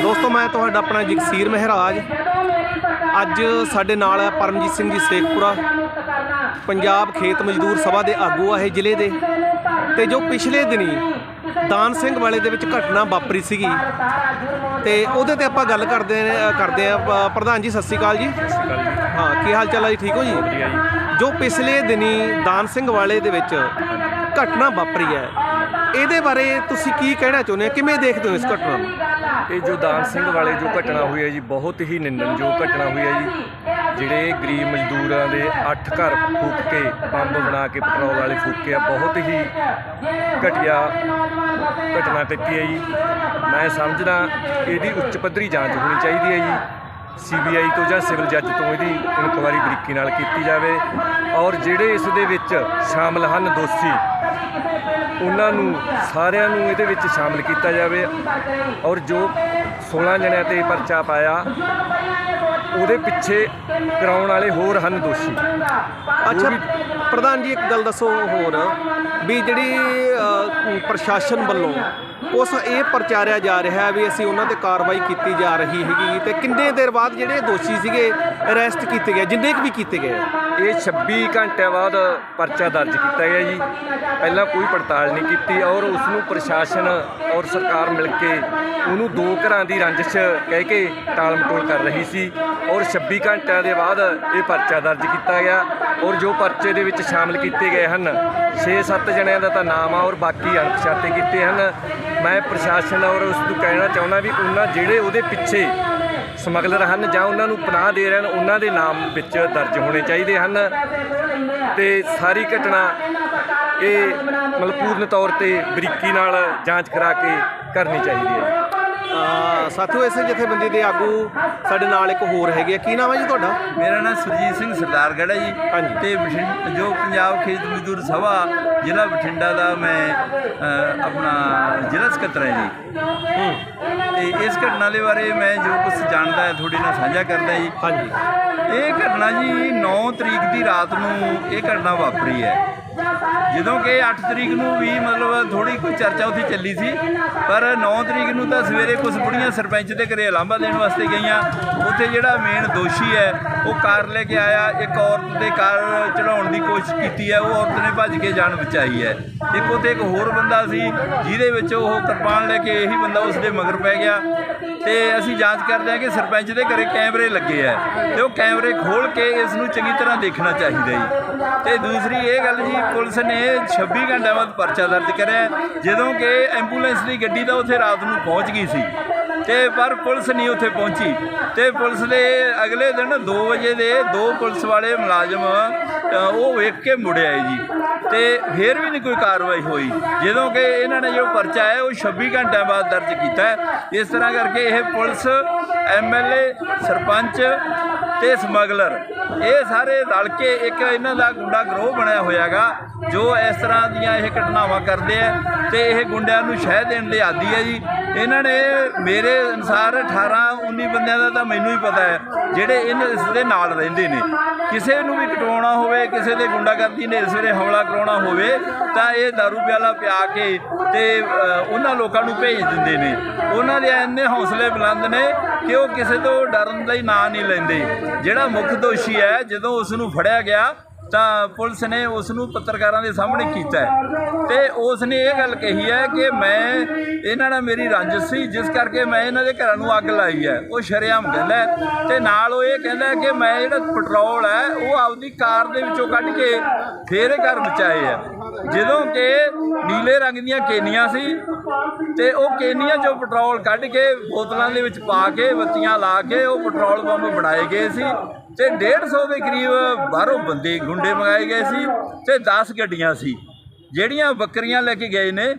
ਦੋਸਤੋ ਮੈਂ ਤੁਹਾਡਾ ਆਪਣਾ ਜਗਸੀਰ ਮਹਿਰਾਜ। ਅੱਜ ਸਾਡੇ ਨਾਲ ਹੈ ਪਰਮਜੀਤ ਸਿੰਘ ਜੀ ਸੇਖਪੁਰਾ ਪੰਜਾਬ ਖੇਤ ਮਜ਼ਦੂਰ ਸਭਾ ਦੇ ਆਗੂ ਆ ਇਹ ਜ਼ਿਲ੍ਹੇ ਦੇ। ਤੇ ਜੋ ਪਿਛਲੇ ਦਿਨੀ ਦਾਨ ਸਿੰਘ ਵਾਲੇ ਦੇ ਵਿੱਚ ਘਟਨਾ ਵਾਪਰੀ ਸੀਗੀ ਤੇ ਉਹਦੇ ਤੇ ਆਪਾਂ ਗੱਲ ਕਰਦੇ ਕਰਦੇ ਆ। ਪ੍ਰਧਾਨ ਜੀ ਸਤਿ ਸ਼੍ਰੀ ਅਕਾਲ ਜੀ। ਹਾਂ ਕੀ ਹਾਲ ਚਾਲ ਹੈ ਜੀ? ਠੀਕ ਹੋ ਜੀ। ਜੋ ਪਿਛਲੇ ਦਿਨੀ ਦਾਨ ਸਿੰਘ ਵਾਲੇ ਦੇ ਵਿੱਚ ਘਟਨਾ ਵਾਪਰੀ ਹੈ ਇਹਦੇ ਬਾਰੇ ਤੁਸੀਂ ਕੀ ਕਹਿਣਾ ਚਾਹੁੰਦੇ ਹੋ? ਕਿਵੇਂ ਦੇਖਦੇ ਹੋ ਇਸ ਘਟਨਾ ਨੂੰ? ਇਹ ਜੋ ਦਾਨ ਸਿੰਘ ਵਾਲੇ ਜੋ ਘਟਨਾ ਹੋਈ ਹੈ ਜੀ ਬਹੁਤ ਹੀ ਨਿੰਦਣਯੋਗ ਘਟਨਾ ਹੋਈ ਹੈ ਜੀ। ਜਿਹੜੇ ਗਰੀਬ ਮਜ਼ਦੂਰਾਂ ਦੇ 8 ਘਰ ਫੂਕ ਕੇ ਬੰਬ ਬਣਾ ਕੇ ਪੈਟਰੋਲ ਵਾਲੇ ਫੂਕੇ ਆ ਬਹੁਤ ਹੀ ਘਟੀਆ ਘਟਨਾ ਕੀਤੀ ਹੈ ਜੀ। ਮੈਂ ਸਮਝਦਾ ਇਹਦੀ ਉੱਚ ਪੱਧਰੀ ਜਾਂਚ ਹੋਣੀ ਚਾਹੀਦੀ ਹੈ ਜੀ। ਸੀਬੀਆਈ ਤੋਂ ਜਾਂ ਸਿਵਲ ਜੱਜ ਤੋਂ ਇਹਦੀ ਇਨਕੁਆਇਰੀ ਬਰੀਕੀ ਨਾਲ ਕੀਤੀ ਜਾਵੇ। ਔਰ ਜਿਹੜੇ ਇਸ ਦੇ ਵਿੱਚ ਸ਼ਾਮਲ ਹਨ ਦੋਸ਼ੀ ਉਹਨਾਂ ਨੂੰ ਸਾਰਿਆਂ ਨੂੰ ਇਹਦੇ ਵਿੱਚ ਸ਼ਾਮਲ ਕੀਤਾ ਜਾਵੇ। ਔਰ ਜੋ 16 ਜਣਿਆਂ ਤੇ ਪਰਚਾ ਪਾਇਆ ਉਹਦੇ ਪਿੱਛੇ ਕਰਾਉਣ ਵਾਲੇ ਹੋਰ ਹਨ ਦੋਸ਼ੀ। ਅੱਛਾ ਪ੍ਰਧਾਨ ਜੀ ਇੱਕ ਗੱਲ ਦੱਸੋ ਹੋਰ ਵੀ ਜਿਹੜੀ ਪ੍ਰਸ਼ਾਸਨ ਵੱਲੋਂ ਉਸ ਇਹ ਪ੍ਰਚਾਰਿਆ ਜਾ ਰਿਹਾ ਵੀ ਅਸੀਂ ਉਹਨਾਂ ਤੇ ਕਾਰਵਾਈ ਕੀਤੀ ਜਾ ਰਹੀ ਹੈਗੀ ਤੇ ਕਿੰਨੇ ਦੇਰ ਬਾਅਦ ਜਿਹੜੇ ਦੋਸ਼ੀ ਸੀਗੇ ਅਰੈਸਟ ਕੀਤੇ ਗਏ, ਜਿੰਨੇ ਕੁ ਵੀ ਕੀਤੇ ਗਏ? ਇਹ 26 ਘੰਟਿਆਂ ਬਾਅਦ ਪਰਚਾ ਦਰਜ ਕੀਤਾ ਗਿਆ ਜੀ। ਪਹਿਲਾਂ ਕੋਈ ਪੜਤਾਲ ਨਹੀਂ ਕੀਤੀ ਔਰ ਉਸ ਨੂੰ ਪ੍ਰਸ਼ਾਸਨ ਔਰ ਸਰਕਾਰ ਮਿਲ ਕੇ ਉਹਨੂੰ ਦੋ ਘਰਾਂ ਦੀ ਰੰਜਿਸ਼ ਕਹਿ ਕੇ ਟਾਲ ਮਟੋਲ ਕਰ ਰਹੀ ਸੀ ਔਰ 26 ਘੰਟਿਆਂ ਦੇ ਬਾਅਦ ਇਹ ਪਰਚਾ ਦਰਜ ਕੀਤਾ ਗਿਆ ਔਰ ਜੋ ਪਰਚੇ ਦੇ ਵਿੱਚ ਸ਼ਾਮਲ ਕੀਤੇ ਗਏ ਹਨ 6-7 ਜਣਿਆਂ ਦਾ ਤਾਂ ਨਾਮ ਆ ਔਰ ਬਾਕੀ ਅਣਪਛਾਤੇ ਕੀਤੇ ਹਨ। ਮੈਂ ਪ੍ਰਸ਼ਾਸਨ ਔਰ ਉਸ ਨੂੰ ਕਹਿਣਾ ਚਾਹੁੰਦਾ ਵੀ ਉਹਨਾਂ ਜਿਹੜੇ ਉਹਦੇ ਪਿੱਛੇ ਸਮਗਲਰ ਹਨ ਜਾਂ ਉਹਨਾਂ ਨੂੰ ਪਨਾਹ ਦੇ ਰਹੇ ਹਨ ਉਹਨਾਂ ਦੇ ਨਾਮ ਵਿੱਚ ਦਰਜ ਹੋਣੇ ਚਾਹੀਦੇ ਹਨ। ਤੇ ਸਾਰੀ ਘਟਨਾ ਇਹ ਮਤਲਬ ਪੂਰਨ ਤੌਰ ਤੇ ਬਰੀਕੀ ਨਾਲ ਜਾਂਚ ਕਰਾ ਕੇ ਕਰਨੀ ਚਾਹੀਦੀ ਹੈ। ਸਾਥੀਓ ਇਸੇ ਜਥੇਬੰਦੀ ਦੇ ਆਗੂ ਸਾਡੇ ਨਾਲ ਇੱਕ ਹੋਰ ਹੈਗੇ ਆ। ਕੀ ਨਾਮ ਹੈ ਜੀ ਤੁਹਾਡਾ? ਮੇਰਾ ਨਾਮ ਸੁਰਜੀਤ ਸਿੰਘ ਸਰਦਾਰਗੜ੍ਹ ਹੈ ਜੀ। ਹਾਂਜੀ। ਤੇ ਬਠਿੰਡਾ ਜੋ ਪੰਜਾਬ ਖੇਤ ਮਜ਼ਦੂਰ ਸਭਾ ਜ਼ਿਲ੍ਹਾ ਬਠਿੰਡਾ ਦਾ ਮੈਂ ਅ, ਆਪਣਾ ਜ਼ਿਲ੍ਹਾ ਸਕੱਤਰ ਹਾਂ ਜੀ। ਤੇ ਇਸ ਘਟਨਾ ਦੇ ਬਾਰੇ ਮੈਂ ਜੋ ਕੁਝ ਜਾਣਦਾ ਹੈ ਤੁਹਾਡੇ ਨਾਲ ਸਾਂਝਾ ਕਰਦਾ ਜੀ। ਹਾਂਜੀ। ਇਹ ਘਟਨਾ ਜੀ 9 ਤਰੀਕ ਦੀ ਰਾਤ ਨੂੰ ਇਹ ਘਟਨਾ ਵਾਪਰੀ ਹੈ। ਜਦੋਂ ਕਿ 8 ਤਰੀਕ ਨੂੰ ਵੀ ਮਤਲਬ ਥੋੜੀ ਕੋਈ ਚਰਚਾ ਉੱਥੇ ਚੱਲੀ ਸੀ। ਪਰ 9 ਤਰੀਕ ਨੂੰ ਤਾਂ ਸਵੇਰੇ ਕੁਝ ਬੁੜੀਆਂ ਸਰਪੰਚ ਦੇ ਘਰੇ ਲਾਂਭਾ ਦੇਣ ਵਾਸਤੇ ਗਈਆਂ। ਉੱਥੇ ਜਿਹੜਾ ਮੇਨ ਦੋਸ਼ੀ ਹੈ, ਉਹ ਕਾਰ ਲੈ ਕੇ ਆਇਆ। ਇੱਕ ਔਰਤ ਦੇ ਕਾਰ ਚੜਾਉਣ ਦੀ ਕੋਸ਼ਿਸ਼ ਕੀਤੀ ਹੈ। ਉਹ ਔਰਤ ਨੇ ਭੱਜ ਕੇ ਜਾਨ ਬਚਾਈ ਹੈ। ਇੱਕ ਉੱਥੇ ਇੱਕ ਹੋਰ ਬੰਦਾ ਸੀ, ਜਿਹਦੇ ਵਿੱਚ ਉਹ ਕਿਰਪਾਨ ਲੈ ਕੇ ਇਹੀ ਬੰਦਾ ਉਸ ਦੇ ਮਗਰ ਪੈ ਗਿਆ। ਤੇ ਅਸੀਂ ਜਾਂਚ ਕਰਦੇ ਹਾਂ ਕਿ ਸਰਪੰਚ ਦੇ ਘਰੇ ਕੈਮਰੇ ਲੱਗੇ ਆ ਤੇ ਉਹ ਕੈਮਰੇ ਖੋਲ ਕੇ ਇਸ ਨੂੰ ਚੰਗੀ ਤਰ੍ਹਾਂ ਦੇਖਣਾ ਚਾਹੀਦਾ ਜੀ ਤੇ ਦੂਸਰੀ ਇਹ ਗੱਲ ਜੀ, ਪੁਲਿਸ ਨੇ 26 ਘੰਟਿਆਂ ਬਾਅਦ ਪਰਚਾ ਦਰਜ ਕਰਿਆ। ਜਦੋਂ ਕਿ ਐਂਬੂਲੈਂਸ ਦੀ ਗੱਡੀ ਤਾਂ ਉੱਥੇ ਰਾਤ ਨੂੰ ਪਹੁੰਚ ਗਈ ਸੀ ਤੇ ਪਰ ਪੁਲਿਸ ਨਹੀਂ ਉੱਥੇ ਪਹੁੰਚੀ। ਤੇ ਪੁਲਿਸ ਦੇ ਅਗਲੇ ਦਿਨ 2 ਵਜੇ ਦੇ ਦੋ ਪੁਲਿਸ ਵਾਲੇ ਮੁਲਾਜ਼ਮ ਉਹ ਵੇਖ ਕੇ ਮੁੜਿਆ ਜੀ। ਤੇ ਫਿਰ ਵੀ ਨਹੀਂ ਕੋਈ ਕਾਰਵਾਈ ਹੋਈ। ਜਦੋਂ ਕਿ ਇਹਨਾਂ ਨੇ ਜੋ ਪਰਚਾ ਹੈ ਉਹ 26 ਘੰਟਿਆਂ ਬਾਅਦ ਦਰਜ ਕੀਤਾ ਇਸ ਤਰ੍ਹਾਂ ਕਰਕੇ ਇਹ ਪੁਲਿਸ ਐਮਐਲਏ ਸਰਪੰਚ ਤੇ ਸਮਗਲਰ। ਇਹ ਸਾਰੇ ਰਲ ਕੇ ਇੱਕ ਇਹਨਾਂ ਦਾ ਗੁੰਡਾ ਗਰੋਹ ਬਣਿਆ ਹੋਇਆਗਾ, ਜੋ ਇਸ ਤਰ੍ਹਾਂ ਦੀਆਂ ਇਹ ਘਟਨਾਵਾਂ ਕਰਦੇ ਆ ਤੇ ਇਹ ਗੁੰਡਿਆਂ ਨੂੰ ਸ਼ਹਿ ਦੇਣ ਦੇ ਆਦੀ ਹੈ ਜੀ। ਇਹਨਾਂ ਨੇ ਮੇਰੇ ਅਨਸਾਰ 18 19 ਬੰਦਿਆਂ ਦਾ ਤਾਂ ਮੈਨੂੰ ਹੀ ਪਤਾ ਹੈ, ਜਿਹੜੇ ਇਹਨਾਂ ਇਸ ਦੇ ਨਾਲ ਰਹਿੰਦੇ ਨੇ। ਕਿਸੇ ਨੂੰ ਵੀ ਕਟਵਾਉਣਾ ਹੋਵੇ, ਕਿਸੇ ਦੇ ਗੁੰਡਾਗਰਦੀ ਨੇ ਇਸ ਸਵੇਰੇ ਹਮਲਾ ਕਰਾਉਣਾ ਹੋਵੇ, ਤਾਂ ਇਹ ਦਾਰੂ ਪਿਆਲਾ ਪਿਆ ਕੇ ਤੇ ਉਹਨਾਂ ਲੋਕਾਂ ਨੂੰ ਭੇਜ ਦਿੰਦੇ ਨੇ। ਉਹਨਾਂ ਦੇ ਇੰਨੇ ਹੌਸਲੇ ਬੁਲੰਦ ਨੇ ਕਿ ਉਹ ਕਿਸੇ ਤੋਂ ਡਰਨ ਦਾ ਹੀ ਨਾਂ ਨਹੀਂ ਲੈਂਦੇ? ਜਿਹੜਾ ਮੁੱਖ ਦੋਸ਼ੀ ਹੈ, ਜਦੋਂ ਉਸ ਨੂੰ ਫੜਿਆ ਗਿਆ ਤਾਂ ਪੁਲਿਸ ਨੇ ਉਸ ਨੂੰ ਪੱਤਰਕਾਰਾਂ ਦੇ ਸਾਹਮਣੇ ਕੀਤਾ ਹੈ। ਤੇ ਉਸ ਨੇ ਇਹ ਗੱਲ ਕਹੀ ਹੈ ਕਿ ਮੈਂ, ਇਹਨਾਂ ਨਾਲ ਮੇਰੀ ਰੰਜਿਸ਼ ਸੀ, ਜਿਸ ਕਰਕੇ ਮੈਂ ਇਹਨਾਂ ਦੇ ਘਰਾਂ ਨੂੰ ਅੱਗ ਲਾਈ ਹੈ। ਉਹ ਸ਼ਰੇਆਮ ਕਹਿੰਦਾ ਹੈ। ਤੇ ਨਾਲ ਉਹ ਇਹ ਕਹਿੰਦਾ ਕਿ ਮੈਂ ਜਿਹੜਾ ਪੈਟਰੋਲ ਹੈ, ਉਹ ਆਪਦੀ ਕਾਰ ਦੇ ਵਿੱਚੋਂ ਕੱਢ ਕੇ ਫੇਰ ਘਰ ਬਚਾਏ ਹੈ। ਜਦੋਂ ਕਿ ਨੀਲੇ ਰੰਗ ਦੀਆਂ ਕੇਨੀਆਂ ਸੀ, ਤੇ ਉਹ ਕੇਨੀਆਂ ਚੋਂ ਪੈਟਰੋਲ ਕੱਢ ਕੇ ਬੋਤਲਾਂ ਦੇ ਵਿੱਚ ਪਾ ਕੇ, ਬੱਤੀਆਂ ਲਾ ਕੇ ਉਹ ਪੈਟਰੋਲ ਪੰਪ ਬਣਾਏ ਗਏ ਸੀ। ਤੇ 150 ਦੇ ਕਰੀਬ ਬਾਹਰੋਂ ਬੰਦੇ ਗੁੰਡੇ ਮੰਗਾਏ ਗਏ ਸੀ ਤੇ 10 ਗੱਡੀਆਂ ਸੀ। ਜਿਹੜੀਆਂ ਬੱਕਰੀਆਂ ਲੈ ਕੇ ਗਏ ਨੇ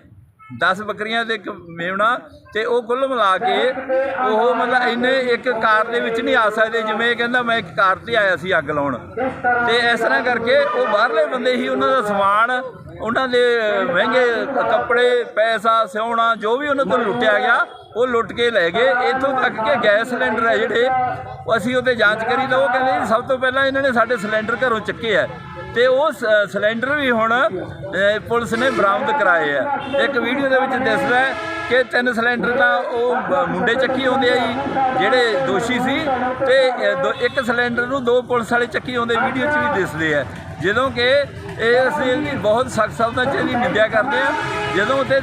10 ਬੱਕਰੀਆਂ ਤੇ ਇੱਕ ਮੇਵਣਾ ਤੇ ਉਹ ਕੁੱਲ ਮਿਲਾ ਕੇ ਉਹ ਮਤਲਬ ਇੰਨੇ ਇੱਕ ਕਾਰ ਦੇ ਵਿੱਚ ਨਹੀਂ ਆ ਸਕਦੇ, ਜਿਵੇਂ ਕਹਿੰਦਾ ਮੈਂ ਇੱਕ ਕਾਰ ਤੇ ਆਇਆ ਸੀ ਅੱਗ ਲਾਉਣ। ਤੇ ਇਸ ਤਰ੍ਹਾਂ ਕਰਕੇ ਉਹ ਬਾਹਰਲੇ ਬੰਦੇ ਹੀ ਉਹਨਾਂ ਦਾ ਸਮਾਨ ਉਹਨਾਂ ਦੇ ਮਹਿੰਗੇ ਕੱਪੜੇ, ਪੈਸਾ, ਸਿਉਣਾ, ਜੋ ਵੀ ਉਹਨਾਂ ਤੋਂ ਲੁੱਟਿਆ ਗਿਆ, ਉਹ ਲੁੱਟ ਕੇ ਲੈ ਗਏ। ਇੱਥੋਂ ਤੱਕ ਕਿ ਗੈਸ ਸਿਲੰਡਰ ਹੈ ਜਿਹੜੇ, ਉਹ ਅਸੀਂ ਉਹਤੇ ਜਾਂਚ ਕਰੀ ਤਾਂ ਉਹ ਕਹਿੰਦੇ ਜੀ ਸਭ ਤੋਂ ਪਹਿਲਾਂ ਇਹਨਾਂ ਨੇ ਸਾਡੇ ਸਿਲੰਡਰ ਘਰੋਂ ਚੱਕੇ ਆ। ਤੇ ਉਹ ਸ- ਸਿਲੰਡਰ ਵੀ ਹੁਣ ਪੁਲਿਸ ਨੇ ਬਰਾਮਦ ਕਰਾਏ ਆ। ਇੱਕ ਵੀਡੀਓ ਦੇ ਵਿੱਚ ਦਿਸਦਾ ਕਿ ਤਿੰਨ ਸਿਲੰਡਰ ਤਾਂ ਉਹ ਮੁੰਡੇ ਚੱਕੀ ਆਉਂਦੇ ਆ ਜੀ, ਜਿਹੜੇ ਦੋਸ਼ੀ ਸੀ ਤੇ ਦੋ- ਇੱਕ ਸਿਲੰਡਰ ਨੂੰ ਦੋ ਪੁਲਿਸ ਵਾਲੇ ਚੱਕੀ ਆਉਂਦੇ, ਵੀਡੀਓ 'ਚ ਵੀ ਦਿਸਦੇ ਆ। ਜਦੋਂ ਕਿ ਇਹ ਅਸੀਂ ਇਹਦੀ ਬਹੁਤ ਸਖਤ ਸ਼ਬਦਾਂ 'ਚ ਇਹਦੀ ਨਿੰਦਿਆ ਕਰਦੇ ਆ। ਜਦੋਂ ਉੱਥੇ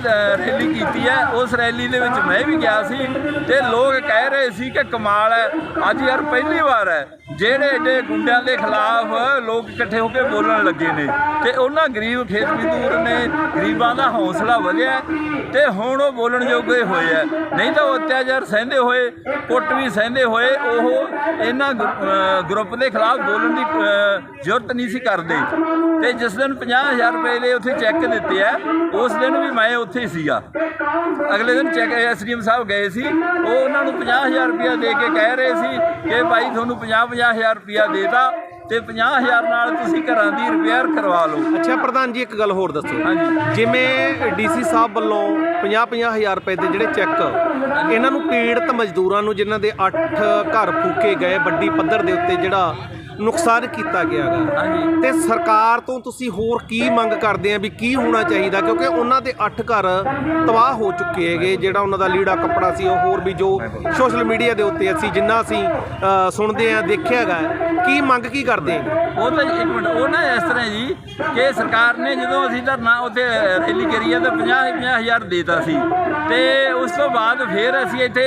ਰੈਲੀ ਕੀਤੀ ਹੈ ਉਸ ਰੈਲੀ ਦੇ ਵਿੱਚ ਮੈਂ ਵੀ ਗਿਆ ਸੀ ਤੇ ਲੋਕ ਕਹਿ ਰਹੇ ਸੀ ਕਿ ਕਮਾਲ ਹੈ, ਅੱਜ ਯਾਰ ਪਹਿਲੀ ਵਾਰ ਹੈ। ਜਿਹੜੇ ਏਡੇ ਗੁੰਡਿਆਂ ਦੇ ਖਿਲਾਫ ਲੋਕ ਇਕੱਠੇ ਹੋ ਕੇ ਬੋਲਣ ਲੱਗੇ ਨੇ ਤੇ ਉਹਨਾਂ ਗਰੀਬ ਖੇਤ ਮਜ਼ਦੂਰ ਨੇ, ਗਰੀਬਾਂ ਦਾ ਹੌਸਲਾ ਵਧਿਆ ਹੈ ਤੇ ਹੁਣ ਉਹ ਬੋਲਣ ਜੋਗੇ ਹੋਏ ਆ। ਨਹੀਂ ਤਾਂ ਉਹ ਅਤਿਆਚਾਰ ਸਹਿੰਦੇ ਹੋਏ, ਕੁੱਟ ਵੀ ਸਹਿੰਦੇ ਹੋਏ, ਉਹ ਇਹਨਾਂ ਗਰੁੱਪ ਦੇ ਖਿਲਾਫ ਬੋਲਣ ਦੀ ਜ਼ਰੂਰਤ ਨਹੀਂ ਸੀ ਕਰਦੇ। ਤੇ ਜਿਸ ਦਿਨ 50000 ਰੁਪਏ ਦੇ ਉੱਥੇ ਚੈੱਕ ਦਿੱਤੇ ਆ, ਉਸ ਦਿਨ ਵੀ ਮੈਂ ਉੱਥੇ ਹੀ ਸੀਗਾ। ਅਗਲੇ ਦਿਨ ਚੈੱਕ ਐਸਡੀਐਮ ਸਾਹਿਬ ਗਏ ਸੀ। ਉਹ ਉਹਨਾਂ ਨੂੰ 50000 ਰੁਪਇਆ ਦੇ ਕੇ ਕਹਿ ਰਹੇ ਸੀ ਕਿ ਭਾਈ ਤੁਹਾਨੂੰ 50-50000 ਰੁਪਇਆ ਦੇਤਾ। ਤੇ 50000 ਨਾਲ ਤੁਸੀਂ ਘਰਾਂ ਦੀ ਰਿਪੇਅਰ ਕਰਵਾ ਲਓ। ਅੱਛਾ ਪ੍ਰਧਾਨ ਜੀ ਇੱਕ ਗੱਲ ਹੋਰ ਦੱਸੋ। ਹਾਂਜੀ। ਜਿਵੇਂ ਡੀਸੀ ਸਾਹਿਬ ਵੱਲੋਂ 50-50 ਹਜ਼ਾਰ ਰੁਪਏ ਦੇ ਜਿਹੜੇ ਚੈੱਕ ਇਹਨਾਂ ਨੂੰ ਪੀੜਤ ਮਜ਼ਦੂਰਾਂ ਨੂੰ ਜਿਨ੍ਹਾਂ ਦੇ 8 ਘਰ ਫੂਕੇ ਗਏ ਵੱਡੀ ਪੱਧਰ ਦੇ ਉੱਤੇ ਜਿਹੜਾ ਨੁਕਸਾਨ ਕੀਤਾ ਗਿਆ ਗਾ। ਹਾਂਜੀ। ਤੇ ਸਰਕਾਰ ਤੋਂ ਤੁਸੀਂ ਹੋਰ ਕੀ ਮੰਗ ਕਰਦੇ ਆ ਵੀ ਕੀ ਹੋਣਾ ਚਾਹੀਦਾ? ਕਿਉਂਕਿ ਉਹਨਾਂ ਦੇ 8 ਘਰ ਤਬਾਹ ਹੋ ਚੁੱਕੇ ਹੈਗੇ ਜਿਹੜਾ ਉਹਨਾਂ ਦਾ ਲੀੜਾ ਕੱਪੜਾ ਸੀ ਉਹ ਹੋਰ ਵੀ ਜੋ ਸੋਸ਼ਲ ਮੀਡੀਆ ਦੇ ਉੱਤੇ ਅਸੀਂ ਜਿੰਨਾ ਅਸੀਂ ਅ, ਸੁਣਦੇ ਆ ਦੇਖਿਆ ਹੈਗਾ ਕੀ ਮੰਗ ਕੀ ਕਰਦੇ ਆ ਉਹ ਤਾਂ ਇੱਕ ਮਿੰਟ ਉਹ ਨਾ ਇਸ ਤਰ੍ਹਾਂ ਜੀ ਕਿ ਸਰਕਾਰ ਨੇ ਜਦੋਂ ਅਸੀਂ ਧਰਨਾ ਉੱਥੇ ਰੈਲੀ ਕਰੀ ਆ ਤਾਂ 50 50000 ਦੇਤਾ ਸੀ। ਤੇ ਉਸ ਤੋਂ ਬਾਅਦ ਫਿਰ ਅਸੀਂ ਇੱਥੇ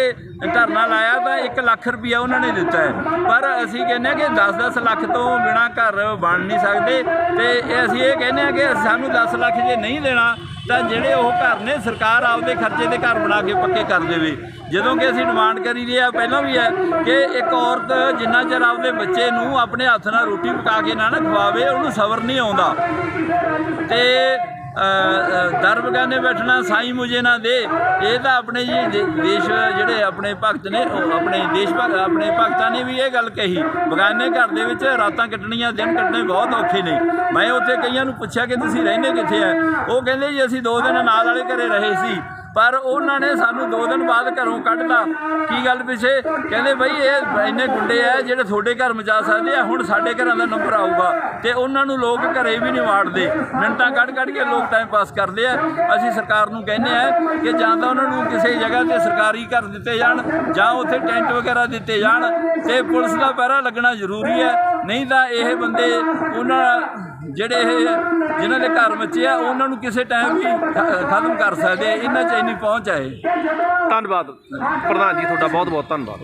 ਧਰਨਾ ਲਾਇਆ ਤਾਂ 1 ਲੱਖ ਰੁਪਇਆ ਉਹਨਾਂ ਨੇ ਦਿੱਤਾ ਹੈ। ਪਰ ਅਸੀਂ ਕਹਿੰਦੇ ਹਾਂ ਕਿ 10-10 ਲੱਖ ਤੋਂ ਬਿਨਾ ਘਰ ਬਣ ਨਹੀਂ ਸਕਦੇ ਤੇ ਇਹ ਅਸੀਂ ਇਹ ਕਹਿੰਦੇ ਹਾਂ ਕਿ ਸਾਨੂੰ 10 ਲੱਖ ਜੇ ਨਹੀਂ ਦੇਣਾ, ਤਾਂ ਜਿਹੜੇ ਉਹ ਘਰ ਨੇ, ਸਰਕਾਰ ਆਪਦੇ ਖਰਚੇ ਦੇ ਘਰ ਬਣਾ ਕੇ ਪੱਕੇ ਕਰ ਦੇਵੇ। ਜਦੋਂ ਕਿ ਅਸੀਂ ਡਿਮਾਂਡ ਕਰੀ ਰਹੀ ਆ ਪਹਿਲਾਂ ਵੀ ਹੈ ਕਿ ਇੱਕ ਔਰਤ ਜਿੰਨਾ ਚਿਰ ਆਪਦੇ ਬੱਚੇ ਨੂੰ ਆਪਣੇ ਹੱਥ ਨਾਲ ਰੋਟੀ ਪਕਾ ਕੇ ਨਾ ਨਾ ਖਵਾਵੇ, ਉਹਨੂੰ ਸਬਰ ਨਹੀਂ ਆਉਂਦਾ। ਤੇ ਦਰ ਬਗਾਨੇ ਬੈਠਣਾ ਸਾਈ ਮੁਝੇ ਨਾ ਦੇ। ਇਹ ਤਾਂ ਆਪਣੇ ਜੀ ਦੇ- ਦੇਸ਼ ਜਿਹੜੇ ਆਪਣੇ ਭਗਤ ਨੇ, ਉਹ ਆਪਣੇ ਦੇਸ਼ ਭਗਤ ਆਪਣੇ ਭਗਤਾਂ ਨੇ ਵੀ ਇਹ ਗੱਲ ਕਹੀ। ਬਗਾਨੇ ਘਰ ਦੇ ਵਿੱਚ ਰਾਤਾਂ ਕੱਟਣੀਆਂ, ਦਿਨ ਕੱਟਣੇ ਬਹੁਤ ਔਖੇ ਨੇ। ਮੈਂ ਉੱਥੇ ਕਈਆਂ ਨੂੰ ਪੁੱਛਿਆ ਕਿ ਤੁਸੀਂ ਰਹਿੰਦੇ ਕਿੱਥੇ ਆ? ਉਹ ਕਹਿੰਦੇ ਜੀ ਅਸੀਂ ਦੋ ਦਿਨ ਨਾਲ ਵਾਲੇ ਘਰੇ ਰਹੇ ਸੀ। ਪਰ ਉਹਨਾਂ ਨੇ ਸਾਨੂੰ ਦੋ ਦਿਨ ਬਾਅਦ ਘਰੋਂ ਕੱਢਤਾ। ਕੀ ਗੱਲ ਪਿੱਛੇ? ਕਹਿੰਦੇ ਬਈ ਇਹ ਇੰਨੇ ਗੁੰਡੇ ਆ, ਜਿਹੜੇ ਤੁਹਾਡੇ ਘਰ ਮਚਾ ਸਕਦੇ ਆ, ਹੁਣ ਸਾਡੇ ਘਰਾਂ ਦਾ ਨੰਬਰ ਆਊਗਾ। ਤੇ ਉਹਨਾਂ ਨੂੰ ਲੋਕ ਘਰੇ ਵੀ ਨਹੀਂ ਵਾੜਦੇ। ਮਿੰਟਾਂ ਕੱਢ ਕੱਢ ਕੇ ਲੋਕ ਟਾਈਮ ਪਾਸ ਕਰਦੇ ਆ। ਅਸੀਂ ਸਰਕਾਰ ਨੂੰ ਕਹਿੰਦੇ ਆ ਕਿ ਜਾਂ ਤਾਂ ਉਹਨਾਂ ਨੂੰ ਕਿਸੇ ਜਗ੍ਹਾ ਤੇ ਸਰਕਾਰੀ ਘਰ ਦਿੱਤੇ ਜਾਣ, ਜਾਂ ਉੱਥੇ ਟੈਂਟ ਵਗੈਰਾ ਦਿੱਤੇ ਜਾਣ। ਤੇ ਪੁਲਿਸ ਦਾ ਪਹਿਰਾ ਲੱਗਣਾ ਜ਼ਰੂਰੀ ਹੈ। ਨਹੀਂ ਤਾਂ ਇਹ ਬੰਦੇ ਉਹਨਾਂ ਜਿਹੜੇ ਇਹ ਜਿਨ੍ਹਾਂ ਦੇ ਘਰ ਬੱਚੇ ਆ, ਉਹਨਾਂ ਨੂੰ ਕਿਸੇ ਟਾਈਮ ਵੀ ਖ- ਖਤਮ ਕਰ ਸਕਦੇ ਆ, ਇਹਨਾਂ ਚ ਇੰਨੀ ਪਹੁੰਚ ਹੈ ਧੰਨਵਾਦ। ਪ੍ਰਧਾਨ ਜੀ, ਤੁਹਾਡਾ ਬਹੁਤ ਬਹੁਤ ਧੰਨਵਾਦ।